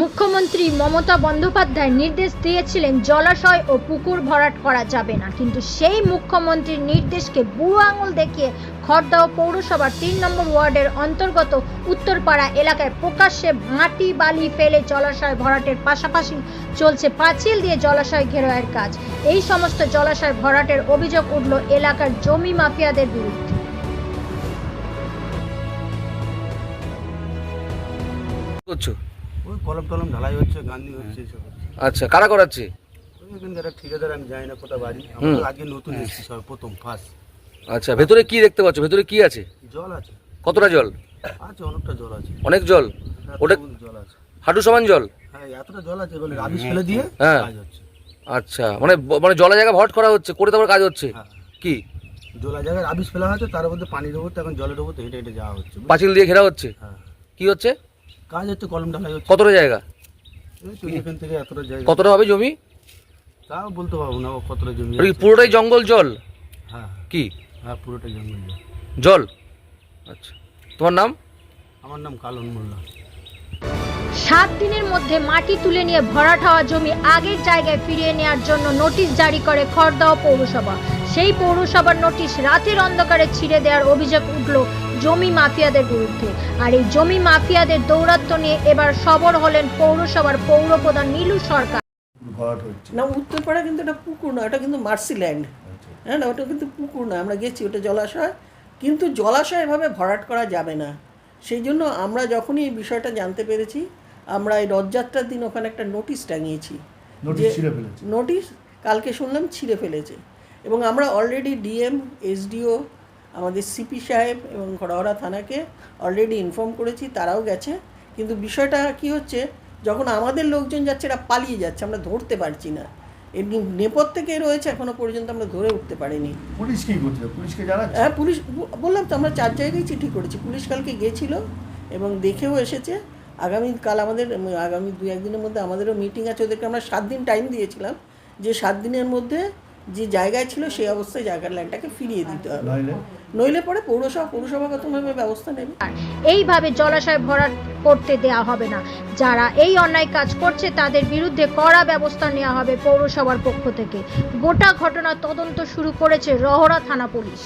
মুখ্যমন্ত্রী মমতা বন্দ্যোপাধ্যায় নির্দেশ দিয়েছিলেন জলাশয় ও পুকুর ভরাট করা যাবে না। কিন্তু সেই মুখ্যমন্ত্রীর নির্দেশকে বুড়ো আঙুল দেখিয়ে খড়দাও পৌরসভার তিন নম্বর ওয়ার্ডের অন্তর্গত উত্তরপাড়া এলাকায় প্রকাশ্যে মাটি বালি ফেলে জলাশয় ভরাটের পাশাপাশি চলছে পাঁচিল দিয়ে জলাশয় ঘেরাওয়ের কাজ। এই সমস্ত জলাশয় ভরাটের অভিযোগ উঠল এলাকার জমি মাফিয়াদের বিরুদ্ধে। ওই কলম টলম ঢালাই হচ্ছে গান্ধি হচ্ছে এসব হচ্ছে। আচ্ছা কারা করাচ্ছে? ওই এখানকার এক ঠিকাদার আমি জানি না কোথায় বাড়ি। হুম। আমরা আজকে নতুন এসেছি সব প্রথম ফার্স্ট আচ্ছা ভেতরে কি দেখতে পাচ্ছ? ভেতরে কি আছে? জল আছে। কতটা জল? আছে অনেকটা জল আছে। অনেক জল? ওটা জল আছে। হাঁটু সমান জল? হ্যাঁ এতটা জল আছে রাবিশ ফেলে দিয়ে হ্যাঁ। কাজ হচ্ছে। আচ্ছা মানে ব- মানে জলা জায়গা ভট করা হচ্ছে করে তারপর কাজ হচ্ছে? হ্যাঁ। কি? জলা জায়গায় রাবিশ ফেলা হচ্ছে তার মধ্যে পানির উপর এখন জলের উপর হেঁটে হেঁটে যাওয়া হচ্ছে পাঁচিল দিয়ে ঘেরা হচ্ছে? হ্যাঁ। কি হচ্ছে? কাজ হচ্ছে কলম ঢালাই হচ্ছে। কতটা জায়গা? এই এখান থেকে এতটা জায়গা। কতটা হবে জমি? তাও বলতে পারব না কতটা জমি আছে। পুরোটাই জঙ্গল জল? হ্যাঁ। কি? হ্যাঁ পুরোটা জঙ্গল জল। জল? আচ্ছা। তোমার নাম? আমার নাম কালন মোল্লা। সাত দিনের মধ্যে মাটি তুলে নিয়ে ভরাট হওয়া জমি আগের জায়গায় ফিরিয়ে নেওয়ার জন্য নোটিশ জারি করে খড়দাও পৌরসভা। সেই পৌরসভার নোটিশ রাতের অন্ধকারে ছিঁড়ে দেওয়ার অভিযোগ উঠল জমি মাফিয়াদের বিরুদ্ধে। আর এই জমি মাফিয়াদের দৌরাত্ম্য নিয়ে এবার সবর হলেন পৌরসভার পৌরপ্রধান নীলু সরকার। না উত্তরপাড়া কিন্তু এটা পুকুর না ওটা কিন্তু মার্সিল্যান্ড। হ্যাঁ না ওটা কিন্তু পুকুর না আমরা গেছি ওটা জলাশয়। কিন্তু জলাশয় এভাবে ভরাট করা যাবে না। সেই জন্য আমরা যখনই এই বিষয়টা জানতে পেরেছি আমরা এই রথযাত্রার দিন ওখানে একটা নোটিশ টাঙিয়েছি। নোটিশ নোটিশ কালকে শুনলাম ছিঁড়ে ফেলেছে। এবং আমরা অলরেডি ডিএম এসডিও আমাদের সিপি সাহেব এবং খড়াহড়া থানাকে অলরেডি ইনফর্ম করেছি তারাও গেছে। কিন্তু বিষয়টা কি হচ্ছে যখন আমাদের লোকজন যাচ্ছে এরা পালিয়ে যাচ্ছে আমরা ধরতে পারছি না। এর নেপথ থেকে রয়েছে এখনও পর্যন্ত আমরা ধরে উঠতে পারিনি। পুলিশ কি করছিল? পুলিশকে জানাচ্ছে? হ্যাঁ পুলিশ বললাম তো আমরা চার জায়গায় চিঠি করেছি। পুলিশ কালকে গেছিল এবং দেখেও এসেছে। আগামীকাল আমাদের আগামী দু একদিনের মধ্যে আমাদেরও মিটিং আছে। ওদেরকে আমরা সাত দিন টাইম দিয়েছিলাম। যে সাত দিনের মধ্যে যে জায়গায় ছিল সেই অবস্থায় জায়গার লাইনটাকে ফিরিয়ে দিতে হবে। নইলে? নইলে পরে পৌরসভা পৌরসভাগতভাবে ব্যবস্থা নেবে। এইভাবে জলাশয় ভরাট করতে দেয়া হবে না। যারা এই অন্যায় কাজ করছে তাদের বিরুদ্ধে কড়া ব্যবস্থা নেওয়া হবে পৌরসভার পক্ষ থেকে। গোটা ঘটনা তদন্ত শুরু করেছে রহরা থানা পুলিশ।